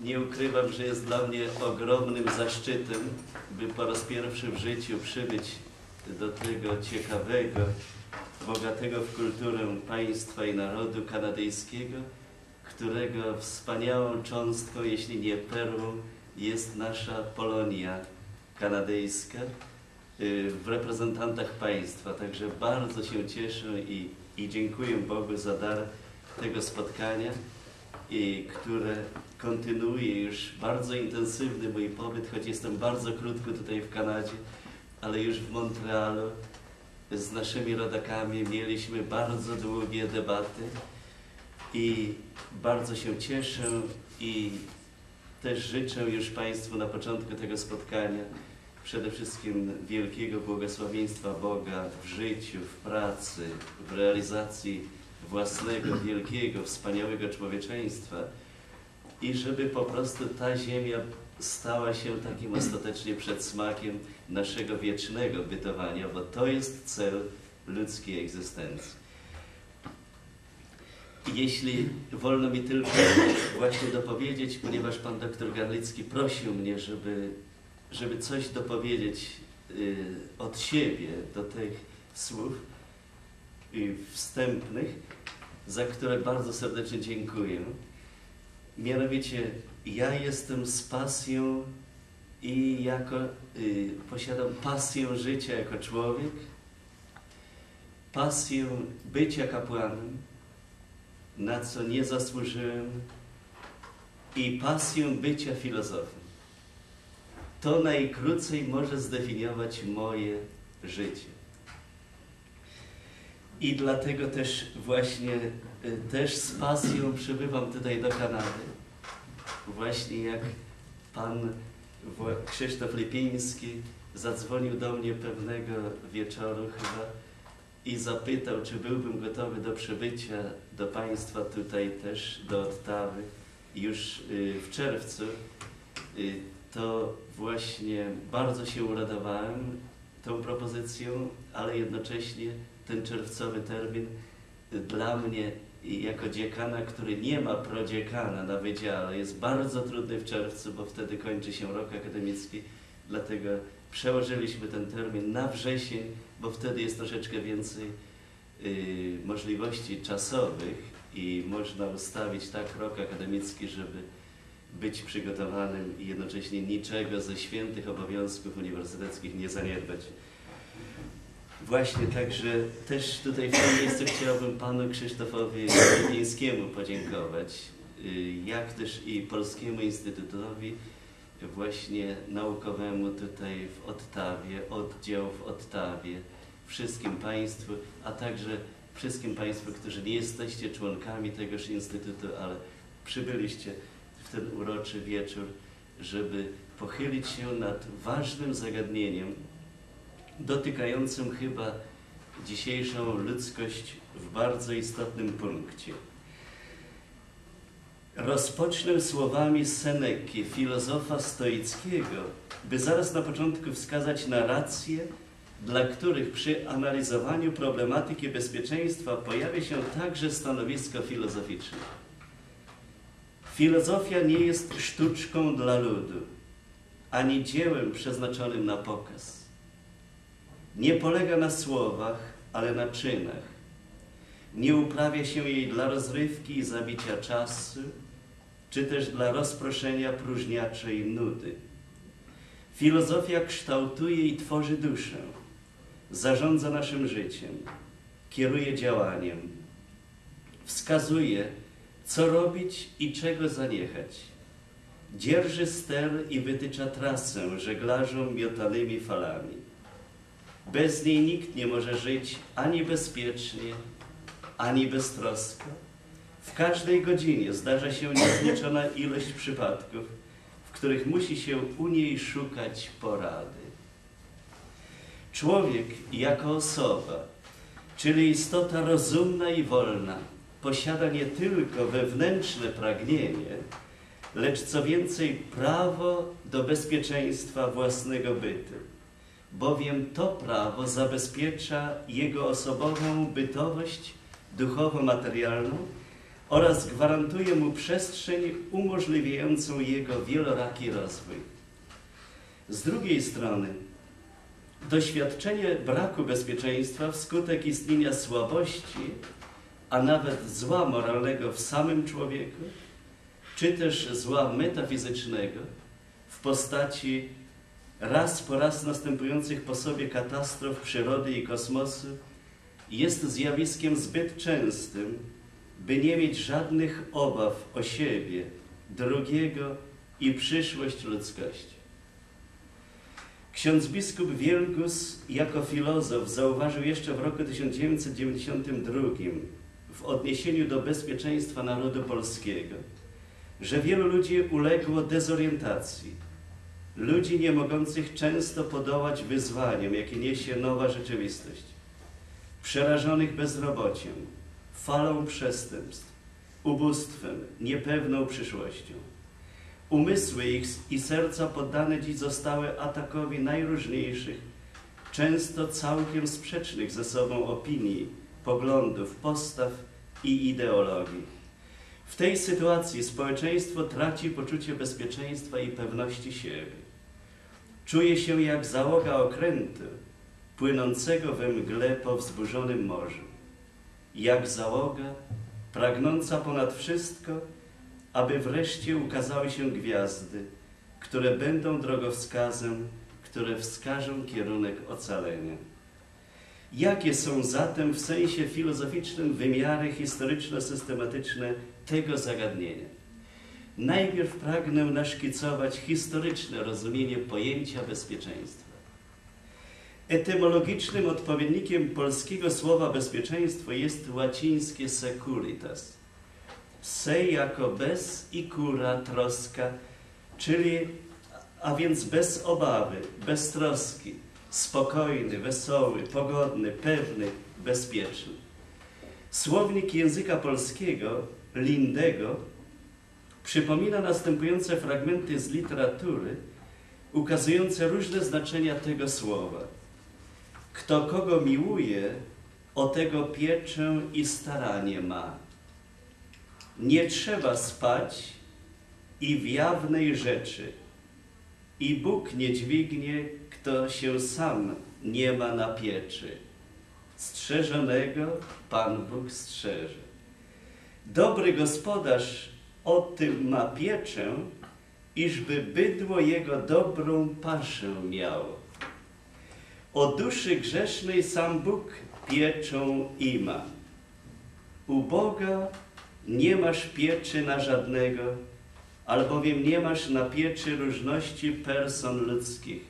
Nie ukrywam, że jest dla mnie ogromnym zaszczytem, by po raz pierwszy w życiu przybyć do tego ciekawego, bogatego w kulturę państwa i narodu kanadyjskiego, którego wspaniałą cząstką, jeśli nie perłą, jest nasza Polonia kanadyjska y, w reprezentantach państwa. Także bardzo się cieszę i, i dziękuję Bogu za dar tego spotkania, i które kontynuuje już bardzo intensywny mój pobyt, choć jestem bardzo krótko tutaj w Kanadzie, ale już w Montrealu z naszymi rodakami mieliśmy bardzo długie debaty i bardzo się cieszę i też życzę już Państwu na początku tego spotkania przede wszystkim wielkiego błogosławieństwa Boga w życiu, w pracy, w realizacji własnego, wielkiego, wspaniałego człowieczeństwa i żeby po prostu ta ziemia stała się takim ostatecznie przedsmakiem naszego wiecznego bytowania, bo to jest cel ludzkiej egzystencji. Jeśli wolno mi tylko właśnie dopowiedzieć, ponieważ pan doktor Garlicki prosił mnie, żeby, żeby coś dopowiedzieć y, od siebie do tych słów wstępnych, za które bardzo serdecznie dziękuję. Mianowicie ja jestem z pasją i jako y, posiadam pasję życia jako człowiek, pasję bycia kapłanem, na co nie zasłużyłem i pasję bycia filozofem. To najkrócej może zdefiniować moje życie. I dlatego też właśnie y, też z pasją przybywam tutaj do Kanady. Właśnie jak pan Krzysztof Lipiński zadzwonił do mnie pewnego wieczoru chyba i zapytał, czy byłbym gotowy do przybycia do Państwa tutaj też, do Ottawy już y, w czerwcu, y, to właśnie bardzo się uradowałem tą propozycją, ale jednocześnie ten czerwcowy termin dla mnie jako dziekana, który nie ma prodziekana na wydziale, jest bardzo trudny w czerwcu, bo wtedy kończy się rok akademicki, dlatego przełożyliśmy ten termin na wrzesień, bo wtedy jest troszeczkę więcej y, możliwości czasowych i można ustawić tak rok akademicki, żeby być przygotowanym i jednocześnie niczego ze świętych obowiązków uniwersyteckich nie zaniedbać. Właśnie, także też tutaj w tym miejscu chciałbym panu Krzysztofowi Wińskiemu podziękować, y, jak też i Polskiemu Instytutowi właśnie naukowemu tutaj w Ottawie, oddział w Ottawie, wszystkim Państwu, a także wszystkim Państwu, którzy nie jesteście członkami tegoż Instytutu, ale przybyliście w ten uroczy wieczór, żeby pochylić się nad ważnym zagadnieniem, dotykającym chyba dzisiejszą ludzkość w bardzo istotnym punkcie. Rozpocznę słowami Seneki, filozofa stoickiego, by zaraz na początku wskazać narracje, dla których przy analizowaniu problematyki bezpieczeństwa pojawia się także stanowisko filozoficzne. Filozofia nie jest sztuczką dla ludu, ani dziełem przeznaczonym na pokaz. Nie polega na słowach, ale na czynach. Nie uprawia się jej dla rozrywki i zabicia czasu, czy też dla rozproszenia próżniaczej nudy. Filozofia kształtuje i tworzy duszę, zarządza naszym życiem, kieruje działaniem, wskazuje, co robić i czego zaniechać. Dzierży ster i wytycza trasę żeglarzom miotanymi falami. Bez niej nikt nie może żyć ani bezpiecznie, ani beztrosko w każdej godzinie zdarza się niezliczona ilość przypadków, w których musi się u niej szukać porady. Człowiek jako osoba, czyli istota rozumna i wolna, posiada nie tylko wewnętrzne pragnienie, lecz co więcej prawo do bezpieczeństwa własnego bytu, bowiem to prawo zabezpiecza jego osobową bytowość duchowo-materialną, oraz gwarantuje mu przestrzeń umożliwiającą jego wieloraki rozwój. Z drugiej strony, doświadczenie braku bezpieczeństwa wskutek istnienia słabości, a nawet zła moralnego w samym człowieku, czy też zła metafizycznego w postaci raz po raz następujących po sobie katastrof przyrody i kosmosu, jest zjawiskiem zbyt częstym, by nie mieć żadnych obaw o siebie, drugiego i przyszłość ludzkości. Ksiądz biskup Wielgus jako filozof zauważył jeszcze w roku 1992 w odniesieniu do bezpieczeństwa narodu polskiego, że wielu ludzi uległo dezorientacji, ludzi nie mogących często podołać wyzwaniom, jakie niesie nowa rzeczywistość, przerażonych bezrobociem, falą przestępstw, ubóstwem, niepewną przyszłością. Umysły ich i serca poddane dziś zostały atakowi najróżniejszych, często całkiem sprzecznych ze sobą opinii, poglądów, postaw i ideologii. W tej sytuacji społeczeństwo traci poczucie bezpieczeństwa i pewności siebie. Czuje się jak załoga okrętu płynącego we mgle po wzburzonym morzu. Jak załoga pragnąca ponad wszystko, aby wreszcie ukazały się gwiazdy, które będą drogowskazem, które wskażą kierunek ocalenia. Jakie są zatem w sensie filozoficznym wymiary historyczno-systematyczne tego zagadnienia? Najpierw pragnę naszkicować historyczne rozumienie pojęcia bezpieczeństwa. Etymologicznym odpowiednikiem polskiego słowa bezpieczeństwo jest łacińskie securitas. Se jako bez i kura troska, czyli a więc bez obawy, bez troski, spokojny, wesoły, pogodny, pewny, bezpieczny. Słownik języka polskiego Lindego przypomina następujące fragmenty z literatury, ukazujące różne znaczenia tego słowa. Kto kogo miłuje, o tego pieczę i staranie ma. Nie trzeba spać i w jawnej rzeczy, i Bóg nie dźwignie, kto się sam nie ma na pieczy. Strzeżonego Pan Bóg strzeże. Dobry gospodarz o tym ma pieczę, iżby bydło jego dobrą paszę miało. O duszy grzesznej sam Bóg pieczą ima. U Boga nie masz pieczy na żadnego, albowiem nie masz na pieczy różności person ludzkich.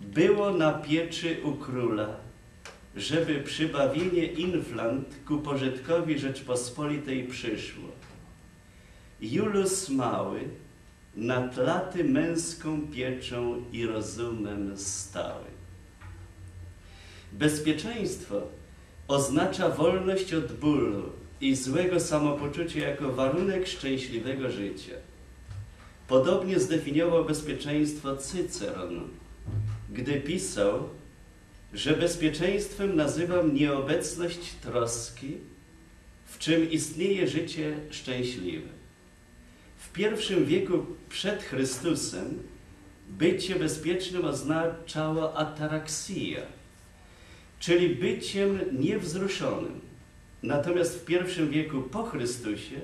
Było na pieczy u króla, żeby przybawienie inflant ku pożytkowi Rzeczpospolitej przyszło. Julus Mały nad laty męską pieczą i rozumem stały. Bezpieczeństwo oznacza wolność od bólu i złego samopoczucia jako warunek szczęśliwego życia. Podobnie zdefiniował bezpieczeństwo Cyceron, gdy pisał, że bezpieczeństwem nazywam nieobecność troski, w czym istnieje życie szczęśliwe. W pierwszym wieku przed Chrystusem bycie bezpiecznym oznaczało ataraksja, czyli byciem niewzruszonym. Natomiast w pierwszym wieku po Chrystusie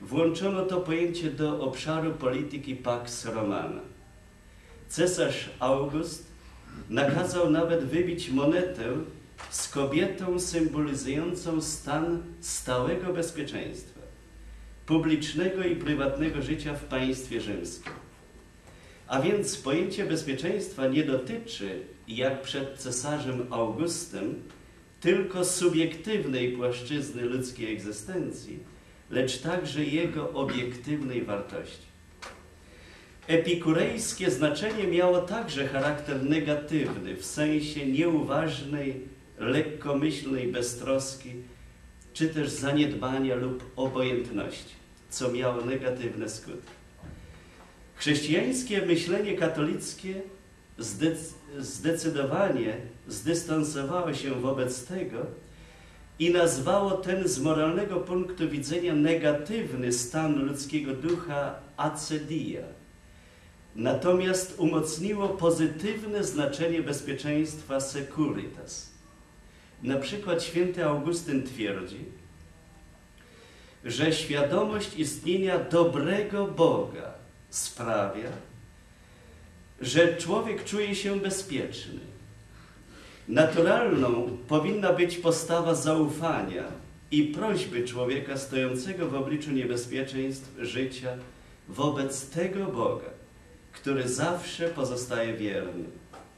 włączono to pojęcie do obszaru polityki Pax Romana. Cesarz August nakazał nawet wybić monetę z kobietą symbolizującą stan stałego bezpieczeństwa, publicznego i prywatnego życia w państwie rzymskim. A więc pojęcie bezpieczeństwa nie dotyczy, jak przed cesarzem Augustem, tylko subiektywnej płaszczyzny ludzkiej egzystencji, lecz także jego obiektywnej wartości. Epikurejskie znaczenie miało także charakter negatywny, w sensie nieuważnej, lekkomyślnej beztroski, czy też zaniedbania lub obojętności, co miało negatywne skutki. Chrześcijańskie myślenie katolickie zdecydowanie zdystansowało się wobec tego, i nazwało ten z moralnego punktu widzenia negatywny stan ludzkiego ducha acedia. Natomiast umocniło pozytywne znaczenie bezpieczeństwa securitas. Na przykład święty Augustyn twierdzi, że świadomość istnienia dobrego Boga sprawia, że człowiek czuje się bezpieczny. Naturalną powinna być postawa zaufania i prośby człowieka stojącego w obliczu niebezpieczeństw życia wobec tego Boga, który zawsze pozostaje wierny.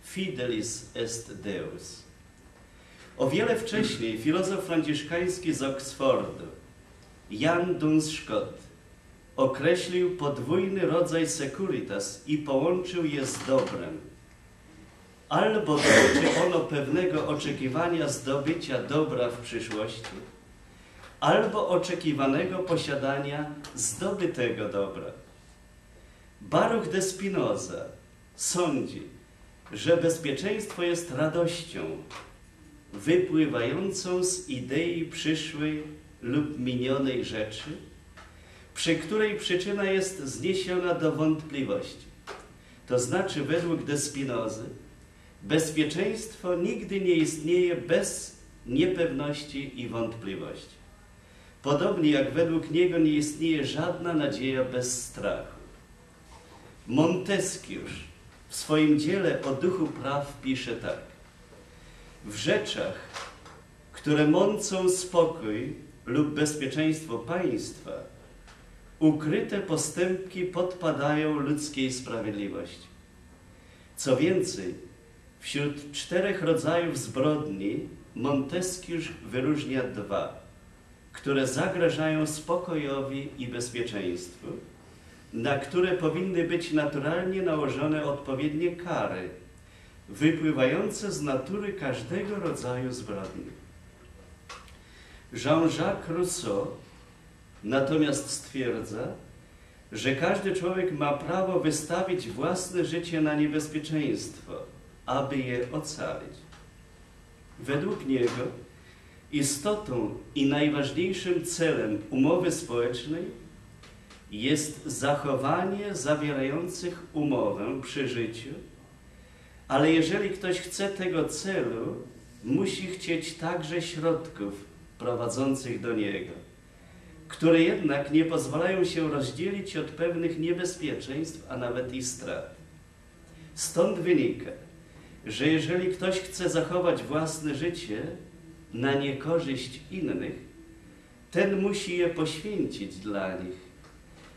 Fidelis est Deus. O wiele wcześniej filozof franciszkański z Oksfordu, Jan Duns Scott, określił podwójny rodzaj securitas i połączył je z dobrem. Albo dotyczy ono pewnego oczekiwania zdobycia dobra w przyszłości, albo oczekiwanego posiadania zdobytego dobra. Baruch de Spinoza sądzi, że bezpieczeństwo jest radością wypływającą z idei przyszłej lub minionej rzeczy, przy której przyczyna jest zniesiona do wątpliwości. To znaczy, według de Spinozy, bezpieczeństwo nigdy nie istnieje bez niepewności i wątpliwości. Podobnie jak według niego nie istnieje żadna nadzieja bez strachu. Montesquieu w swoim dziele o duchu praw pisze tak. W rzeczach, które mącą spokój lub bezpieczeństwo państwa, ukryte postępki podpadają ludzkiej sprawiedliwości. Co więcej, wśród czterech rodzajów zbrodni Montesquieu wyróżnia dwa, które zagrażają spokojowi i bezpieczeństwu, na które powinny być naturalnie nałożone odpowiednie kary, wypływające z natury każdego rodzaju zbrodni. Jean-Jacques Rousseau natomiast stwierdza, że każdy człowiek ma prawo wystawić własne życie na niebezpieczeństwo, aby je ocalić. Według niego istotą i najważniejszym celem umowy społecznej jest zachowanie zawierających umowę przy życiu, ale jeżeli ktoś chce tego celu, musi chcieć także środków prowadzących do niego, które jednak nie pozwalają się rozdzielić od pewnych niebezpieczeństw, a nawet i strat. Stąd wynika, że jeżeli ktoś chce zachować własne życie na niekorzyść innych, ten musi je poświęcić dla nich,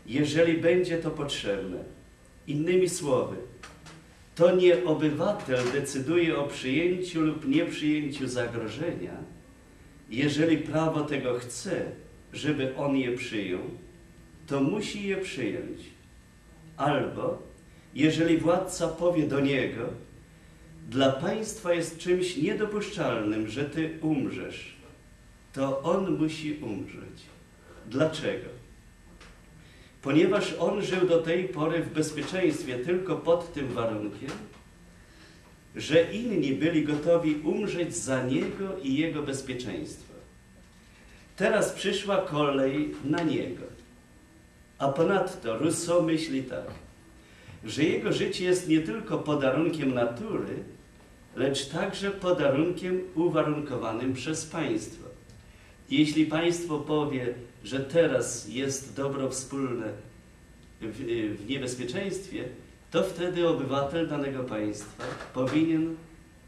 jeżeli będzie to potrzebne. Innymi słowy, to nie obywatel decyduje o przyjęciu lub nieprzyjęciu zagrożenia, jeżeli prawo tego chce, żeby on je przyjął, to musi je przyjąć. Albo, jeżeli władca powie do niego, dla państwa jest czymś niedopuszczalnym, że ty umrzesz, to on musi umrzeć. Dlaczego? Ponieważ on żył do tej pory w bezpieczeństwie tylko pod tym warunkiem, że inni byli gotowi umrzeć za niego i jego bezpieczeństwo. Teraz przyszła kolej na niego. A ponadto Rousseau myśli tak, że jego życie jest nie tylko podarunkiem natury, lecz także podarunkiem uwarunkowanym przez państwo. Jeśli państwo powie, że teraz jest dobro wspólne w, w niebezpieczeństwie, to wtedy obywatel danego państwa powinien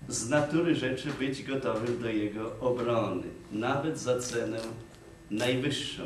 z natury rzeczy być gotowym do jego obrony, nawet za cenę najwyższą.